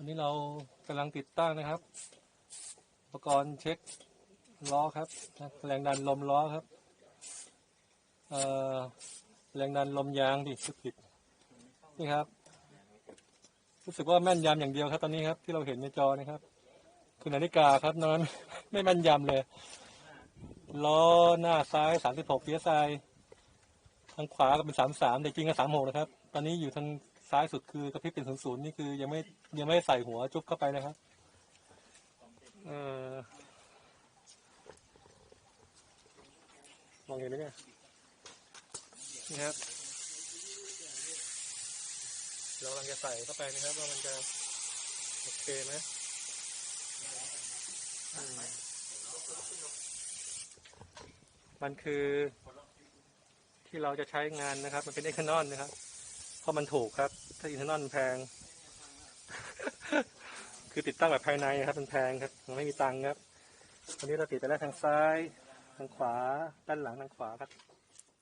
อนนี้เรากำลังติดตั้งนะครับ อุปกรณ์เช็คล้อครับแรงดันลมล้อครับแรงดันลมยางดิพูดผิดนี่ครับ รู้สึกว่าแม่นยำอย่างเดียวครับ ตอนนี้ครับ ที่เราเห็นในจอนะครับ คือนาฬิกาครับนอนไม่แม่นยำเลยล้อหน้าซ้าย36 psi ทางขวาก็เป็น33แต่จริงก็36นะครับ ตอนนี้อยู่ทาง ซ้ายสุดคือกระพริบเป็น00นี่คือยังไม่ยังไม่ใส่หัวจุ๊บเข้าไปนะครับเออมองเห็นไหมเนี่ยนี่ครับเรากำลังจะใส่เข้าไปนะครับว่ามันจะโอเคไหมมันคือที่เราจะใช้งานนะครับ มันเป็นเอทานอลนะครับ ราะมันถูกครับ ถ้าอินเทอร์นอลแพง คือติดตั้งแบบภายในครับมันแพงครับมันไม่มีตังค์ครับวันนี้เราติดไปแล้วทางซ้าย ทางขวา ด้านหลังทางขวาครับ